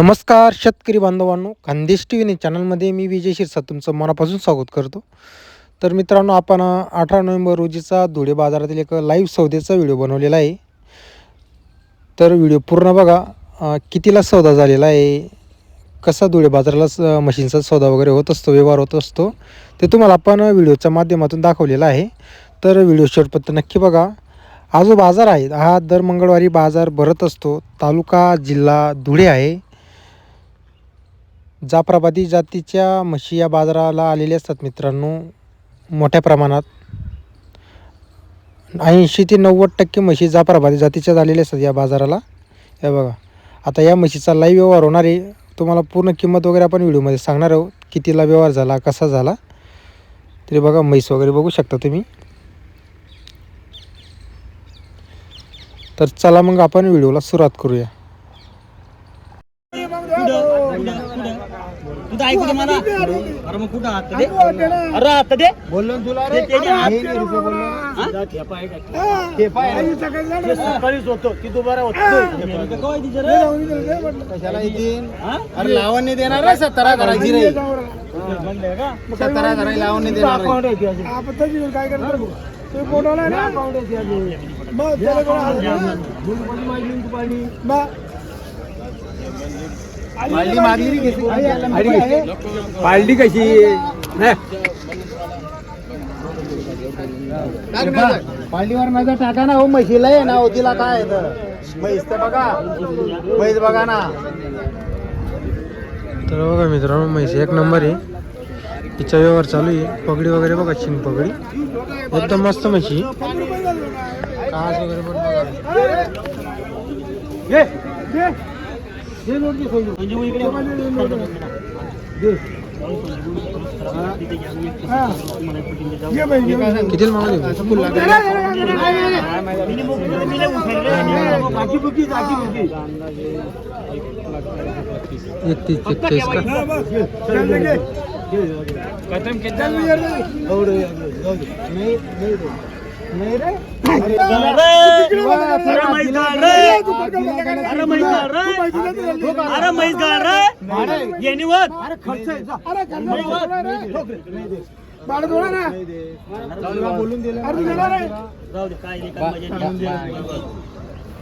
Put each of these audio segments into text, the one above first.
नमस्कार शेतकरी बांधवांनो. खानदेश टी व्ही चॅनलमध्ये मी विजय शिरसा तुमचं मनापासून स्वागत करतो. तर मित्रांनो आपण अठरा नोव्हेंबर रोजीचा धुळे बाजारातील एक लाईव्ह सौद्याचा व्हिडिओ बनवलेला आहे. तर व्हिडिओ पूर्ण बघा. कितीला सौदा झालेला आहे? कसा धुळे बाजाराला मशीनचा सौदा वगैरे होत असतो व्यवहार होत असतो ते तुम्हाला आपण व्हिडिओच्या माध्यमातून दाखवलेला आहे. तर व्हिडिओ शेवटपर्यंत नक्की बघा. हा जो बाजार आहे हा दर मंगळवारी बाजार भरत असतो. तालुका जिल्हा धुळे आहे. जाफराबादी जातीच्या म्हशी या बाजाराला आलेल्या असतात मित्रांनो मोठ्या प्रमाणात. ऐंशी ते नव्वद टक्के म्हशी जाफराबादी जातीच्याच झालेल्या असतात या बाजाराला. हे बघा आता या म्हशीचा लाईव्ह व्यवहार होणार आहे. तुम्हाला पूर्ण किंमत वगैरे आपण व्हिडिओमध्ये सांगणार आहोत कितीला व्यवहार झाला कसा झाला. तरी बघा म्हैस वगैरे बघू शकता तुम्ही. तर चला मग आपण व्हिडिओला सुरुवात करूया. तुझं ऐकू दे मला. अरे मग कुठं हात दे अरे हात दे बोललो ना तुला ते- रे ते जे हात- हे नाही रुपये बोललो हा? ते पाय रे. ते सकाळीच होतो की तू बरा होतो. काय तिचं रे कशाला येतील हा? अरे लावण नाही देणार रे सत्तरा करायची रे. बंद आहे का? सत्तरा करायला लावण नाही देणार रे. अकाउंट रे घेतली. पाळली कशी? टाक नजर. टाका ना हो म्हशीला आहे ना हो तिला काय म्हैस तर बघा. म्हैस बघा ना. तर बघा मित्रांनो म्हैस एक नंबर आहे. तिचा व्यवहार चालू आहे. पगडी वगैरे बघा शिंग पगडी. एकदम मस्त म्हशी. कास वगैरे पण बघा किती मग इकडे कितीला मागली बाकी बुकी बाकी एकतीस एकतीस का नाही नाही रे. नाही रे अरे म्हैस गाड रे अरे म्हैस गाड रे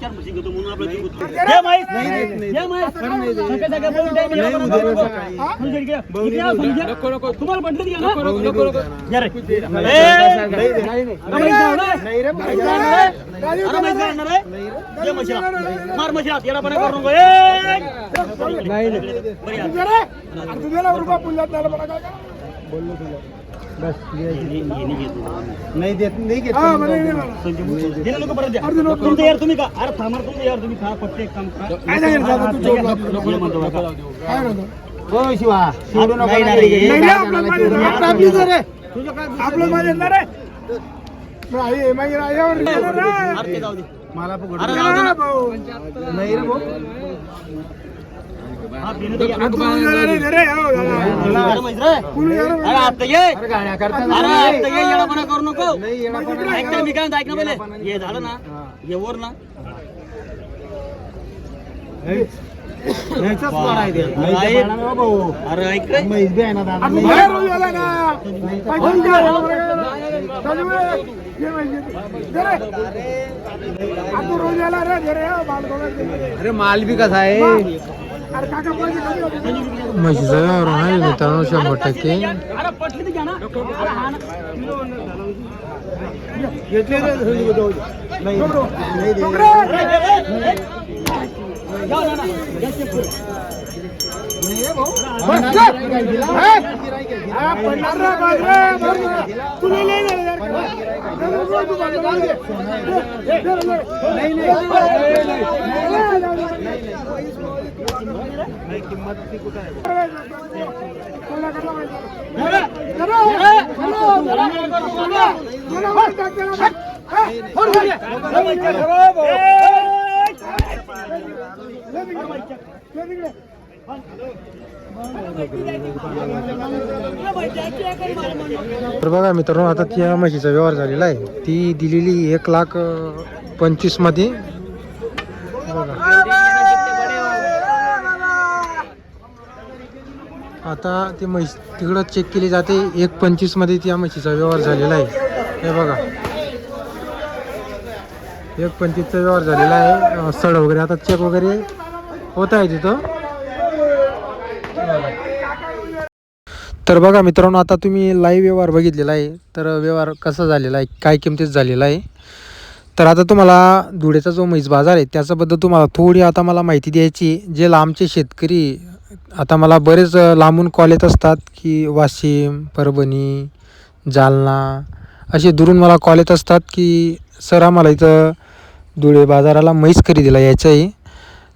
चार म्हशी घेतो म्हणून आपलं जीव गुंततो. ये म्हैस. ये म्हैस. सकाळ सकाळ बोलून टाइम आहे, आपण नको, नको. फोन घे, घे. इकडे या, फोन घे. तुम्हाला म्हटलं घ्या ना घ्या रे. ए, गाड रे. नाही रे म्हैस गाड रे. अरे म्हैस गाड ना रे. ये म्हशीला. मार म्हशीला. येडापणा करू नको. ए. बरी आहे. नाही देत नाही घेत दिलं नको परत द्या. तुमचं यार तुम्ही का अरे थांबा तुमचं यार तुम्ही खा फक्त एक काम. हो शिवा नाही, नाही. नाही, हे आपलं माझ्या येणार आहे अरे ते जाऊ दे. मला पकड अरे जाऊ दे ना. नाही रे भाऊ करू नको मी काय ऐक ना पहिले हे झालं ना. अरे ना. अरे ऐक ना माल बी कसा आहे म्हशीचा व्यवहार आहे मित्रांनो शंभर टक्के. अरे पटली तर घ्या ना अरे हा ना. घेतले रे थोडी घेतो. नाही नाही तर बघा मित्रांनो आता त्या म्हशीचा व्यवहार झालेला आहे. ती दिलेली एक लाख पंचवीस पंचवीसमध्ये बघा आता ती म्हैस तिकडं चेक केली जाते एक पंचवीसमध्ये त्या म्हशीचा व्यवहार झालेला आहे. हे बघा. एक पंचवीसचा व्यवहार झालेला आहे. सड वगैरे आता चेक वगैरे होत आहे तिथं. तर बघा मित्रांनो आता तुम्ही लाईव्ह व्यवहार बघितलेला आहे. तर व्यवहार कसा झालेला आहे काय किमतीत झालेला आहे? तर आता तुम्हाला धुळेचा जो म्हैस बाजार आहे त्याच्याबद्दल तुम्हाला थोडी आता मला माहिती द्यायची जे लांबचे शेतकरी आता मला बरेच लांबून कॉल येत असतात की वाशिम परभणी जालना असे दुरून मला कॉल येत असतात की सर आम्हाला इथं धुळे बाजाराला म्हैस खरेदीला यायचं आहे.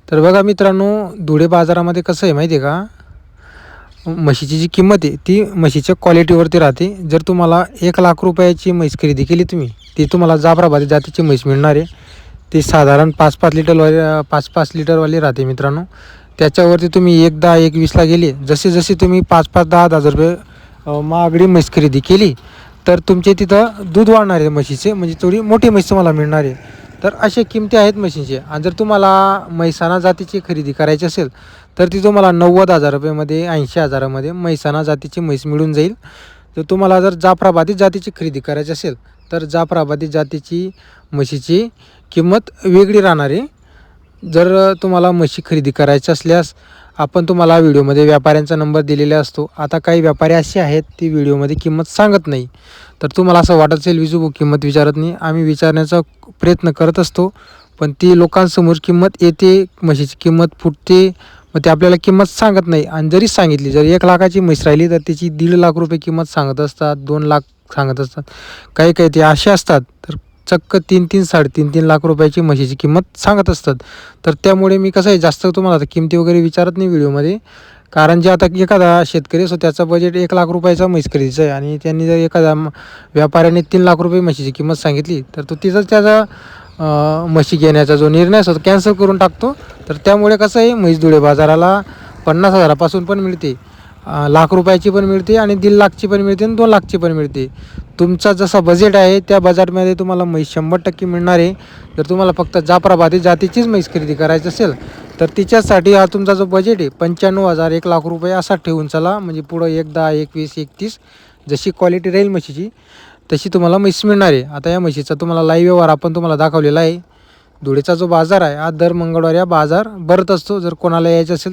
तर बघा मित्रांनो धुळे बाजारामध्ये कसं आहे माहिती आहे का? म्हशीची जी किंमत आहे ती म्हशीच्या क्वालिटीवरती राहते. जर तुम्हाला एक लाख रुपयाची म्हैस खरेदी केली तुम्ही ती तुम्हाला जाफराबादी जातीची म्हैस मिळणार आहे. ती साधारण पाच पाच लिटरवाली पाच पाच लिटरवाली राहते मित्रांनो. त्याच्यावरती तुम्ही एक दहा एक वीसला गेले जसे जसे तुम्ही पाच पाच दहा दहा हजार रुपये महागडी म्हैस खरेदी केली तर तुमचे तिथं दूध वाढणार आहे म्हशीचे म्हणजे थोडी मोठी म्हैस तुम्हाला मिळणार आहे. तर अशा किमती आहेत म्हशींचे. आणि जर तुम्हाला म्हैसाणा जातीची खरेदी करायची असेल तर ती तुम्हाला नव्वद हजार रुपयेमध्ये ऐंशी हजारामध्ये म्हैसाणा जातीची म्हैस मिळून जाईल. तर तुम्हाला जर जाफराबादी जातीची खरेदी करायची असेल तर जाफराबादी जातीची म्हशीची किंमत वेगळी राहणार आहे. जर तुम्हाला म्हशी खरेदी करायची असल्यास आपण तुम्हाला व्हिडिओमध्ये व्यापाऱ्यांचा नंबर दिलेला असतो. आता काही व्यापारी असे आहेत ती व्हिडिओमध्ये किंमत सांगत नाही. तर तुम्हाला असं वाटत असेल विजू किंमत विचारत नाही. आम्ही विचारण्याचा प्रयत्न करत असतो पण ती लोकांसमोर किंमत येते म्हशीची किंमत फुटते मग ते आपल्याला किंमत सांगत नाही. आणि जरी सांगितली जर एक लाखाची म्हैस राहिली तर त्याची दीड लाख रुपये किंमत सांगत असतात दोन लाख सांगत असतात. काही काही ते असे असतात तर चक्क तीन तीन साडेतीन तीन लाख रुपयाची म्हशीची किंमत सांगत असतात. तर त्यामुळे मी कसं आहे जास्त तुम्हाला आता किमती वगैरे विचारत नाही व्हिडिओमध्ये. कारण जे आता एखादा शेतकरी असतो त्याचं बजेट एक लाख रुपयाचा म्हैस खरेदीचं आहे. आणि त्यांनी जर एखाद्या व्यापाऱ्याने तीन लाख रुपये म्हशीची किंमत सांगितली तर तो तिचा त्याचा म्हशी घेण्याचा जो निर्णय असतो तो कॅन्सल करून टाकतो. तर त्यामुळे कसं आहे म्हैस धुळे बाजाराला पन्नास हजारापासून पण मिळते. लाख रुपयाची पण मिळते आणि दीड लाखची पण मिळते आणि दोन लाखची पण मिळते. तुमचा जसा बजेट आहे त्या बजेटमध्ये तुम्हाला म्हैस शंभर टक्के मिळणार आहे. जर तुम्हाला फक्त जाफराबादी जातीचीच म्हैस खरेदी करायची असेल तर तिच्यासाठी हा तुमचा जो बजेट आहे पंच्याण्णव हजार एक लाख रुपये असा ठेवून चला. म्हणजे पुढं एक दहा एकवीस एकतीस जशी क्वालिटी राहील म्हशीची तशी तुम्हाला म्हैस मिळणार आहे. आता या म्हशीचा तुम्हाला लाईव्ह व्यवहार आपण तुम्हाला दाखवलेला आहे. धुळेचा जो बाजार आहे हा दर मंगळवारी हा बाजार भरत असतो. जर कोणाला यायचं असेल